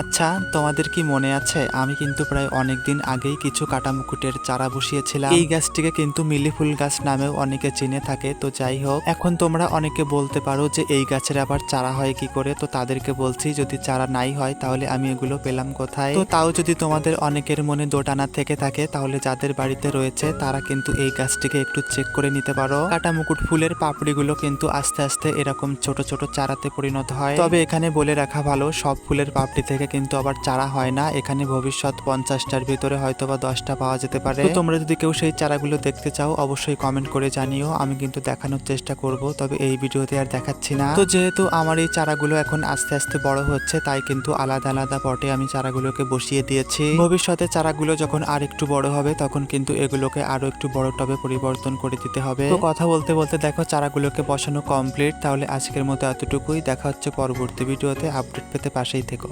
আচ্ছা তোমাদের কি মনে আছে, আমি কিন্তু প্রায় অনেক দিন আগেই কিছু কাটামুকুটের চারা বসিয়েছিলাম। এই গাছটিকে কিন্তু মিলি ফুল গাছ নামেও অনেকে চিনে থাকে, তো যাই হোক। এখন তোমরা অনেকে বলতে পারো যে এই গাছের আবার চারা হয় কি করে, তো তাদেরকে বলছি, যদি চারা নাই হয়, তাহলে আমি এগুলো পেলাম কোথায়? তো তাও যদি তোমাদের অনেকের মনে দোটানা থেকে থাকে, তাহলে যাদের বাড়িতে রয়েছে, তারা কিন্তু এই গাছটিকে একটু চেক করে নিতে পারো। কাটামুকুট ফুলের পাপড়িগুলো কিন্তু আস্তে আস্তে এরকম ছোট ছোট চারাতে পরিণত হয়। তবে এখানে বলে রাখা ভালো, সব ফুলের পাপড়ি থেকে কিন্তু আবার চারা হয় না। এখানে ভবিষ্যৎ পঞ্চাশটার ভিতরে হয়তো বা দশটা পাওয়া যেতে পারে। তোমরা যদি কেউ সেই চারাগুলো দেখতে চাও, অবশ্যই কমেন্ট করে জানিও। আমি কিন্তু দেখানোর চেষ্টা করব, তবে এই ভিডিওতে আর দেখাচ্ছি না। তো যেহেতু আমার এই চারাগুলো এখন আস্তে আস্তে বড় হচ্ছে, তাই কিন্তু আলাদা আলাদা পটে আমি চারাগুলোকে বসিয়ে দিয়েছি। ভবিষ্যতে চারাগুলো যখন আর একটু বড় হবে, তখন কিন্তু এগুলোকে আরও একটু বড় টবে পরিবর্তন করে দিতে হবে। তো কথা বলতে বলতে দেখো, চারাগুলোকে বসানো কমপ্লিট তাহলে আজকের মতো এতটুকুই। দেখা হচ্ছে পরবর্তী ভিডিওতে। আপডেট পেতে পাশেই থেকো।